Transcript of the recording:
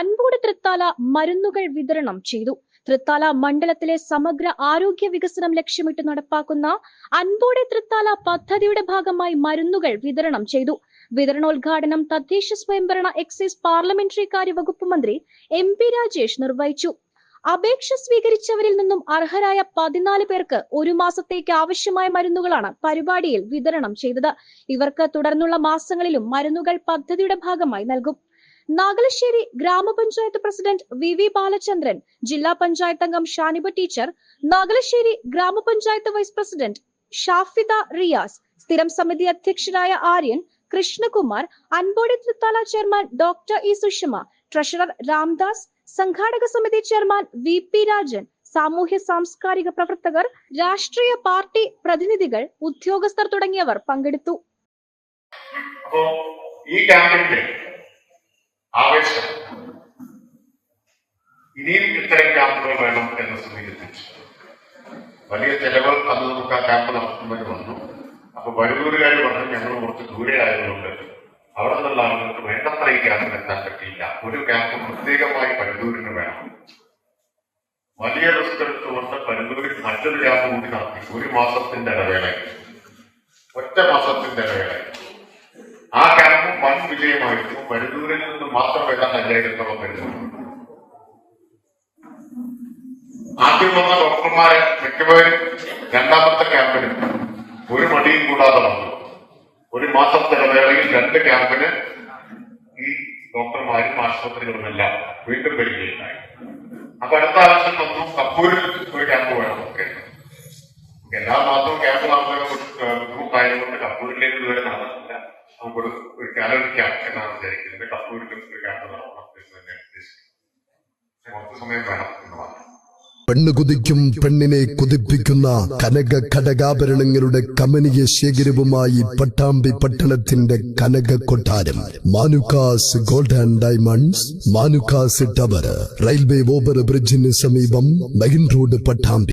അൻപോട് തൃത്താല മരുന്നുകൾ വിതരണം ചെയ്തു. തൃത്താല മണ്ഡലത്തിലെ സമഗ്ര ആരോഗ്യ വികസനം ലക്ഷ്യമിട്ട് നടപ്പാക്കുന്ന അൻപോടെ തൃത്താല പദ്ധതിയുടെ ഭാഗമായി മരുന്നുകൾ വിതരണം ചെയ്തു. വിതരണോദ്ഘാടനം തദ്ദേശ സ്വയംഭരണ എക്സൈസ് പാർലമെന്ററി കാര്യ വകുപ്പ് മന്ത്രി എം പി രാജേഷ് നിർവഹിച്ചു. അപേക്ഷ സ്വീകരിച്ചവരിൽ നിന്നും അർഹരായ പതിനാല് പേർക്ക് ഒരു മാസത്തേക്ക് ആവശ്യമായ മരുന്നുകളാണ് പരിപാടിയിൽ വിതരണം ചെയ്തത്. ഇവർക്ക് തുടർന്നുള്ള മാസങ്ങളിലും മരുന്നുകൾ പദ്ധതിയുടെ ഭാഗമായി നൽകും. നാഗലശ്ശേരി ഗ്രാമപഞ്ചായത്ത് പ്രസിഡന്റ് വി വി ബാലചന്ദ്രൻ ജില്ലാ പഞ്ചായത്ത് അംഗം ഷാനിബ ടീച്ചർ നാഗലശ്ശേരി ഗ്രാമപഞ്ചായത്ത് വൈസ് പ്രസിഡന്റ് ഷാഫിദ റിയാസ് സ്ഥിരം സമിതി അധ്യക്ഷനായ Aryan Krishnakumar Anpodi Thrithala chairman doctor E Sushama treasurer Ramdas സംഘാടക സമിതി ചെയർമാൻ വി പി രാജൻ സാമൂഹ്യ സാംസ്കാരിക പ്രവർത്തകർ രാഷ്ട്രീയ പാർട്ടി പ്രതിനിധികൾ ഉദ്യോഗസ്ഥർ തുടങ്ങിയവർ പങ്കെടുത്തു. ഈ ക്യാമ്പിന്റെ ആവേശം. ഇനിയും ഇത്തരം ക്യാമ്പുകൾ വേണം എന്ന് സ്ഥിതിയിൽ വലിയ ചെലവ് അന്ന് നമുക്ക് ആ ക്യാമ്പ് നടത്തുന്നവർ വന്നു. അപ്പൊ വരൂരുകാർ പറഞ്ഞു ഞങ്ങൾ കുറച്ച് ദൂരെ ആയതുകൊണ്ട് അവിടെ നിന്നുള്ള ആളുകൾക്ക് വേണ്ടത്ര ഈ ക്യാമ്പിൽ എത്താൻ പറ്റിയില്ല. ഒരു ക്യാമ്പ് പ്രത്യേകമായി പരിദൂരിന് വേണം. വലിയ റിസ്ക് എടുത്തുകൊണ്ട് പരിദൂരിൽ മറ്റൊരു ക്യാമ്പ് കൂടി നടത്തി. ഒരു മാസത്തിന്റെ ഇടവേളയിൽ. ഒറ്റ മാസത്തിന്റെ ഇടവേളയിൽ. വിജയമായിരുന്നു മരുന്നൂരിൽ നിന്ന് മാത്രം ഏതാണ്ട് അഞ്ചായിരത്തോളം വരുന്നു ആദ്യം വന്ന ഡോക്ടർമാരെ മിക്കവരും രണ്ടാമത്തെ ക്യാമ്പിന് ഒരു മടിയും കൂടാതെ വന്നു. ഒരു മാസത്തെ ഇടവേളയിൽ രണ്ട് ക്യാമ്പിന് ഈ ഡോക്ടർമാരും ആശുപത്രികളുമെല്ലാം വീണ്ടും വരികയുണ്ടായി. അപ്പൊ അടുത്ത ആവശ്യം വന്നു കപ്പൂരിൽ ഒരു ക്യാമ്പ് കപ്പൂരിലേക്ക് ഇതുവരെ നടന്നിട്ടില്ല. നമുക്കൊരു ഒരു ആലോചിക്കാം എന്നാണ് വിചാരിക്കുന്നത്. കപ്പൂരിൽ ഒരു ക്യാമ്പ് നടത്തണം എന്ന് തന്നെയാണ് ഉദ്ദേശിക്കുന്നത്. കുറച്ച് സമയം വേണം എന്ന് മാത്രം. പെണ്ണ് കുതിക്കും പെണ്ണിനെ കുതിപ്പിക്കുന്ന കനക ഘടകാഭരണങ്ങളുടെ കമനീയ ശേഖരവുമായി പട്ടാമ്പി പട്ടണത്തിന്റെ കനക കൊട്ടാരം. Manukkas gold and diamonds Manukkas tower railway over ബ്രിഡ്ജിന് സമീപം മെയിൻ റോഡ് പട്ടാമ്പി.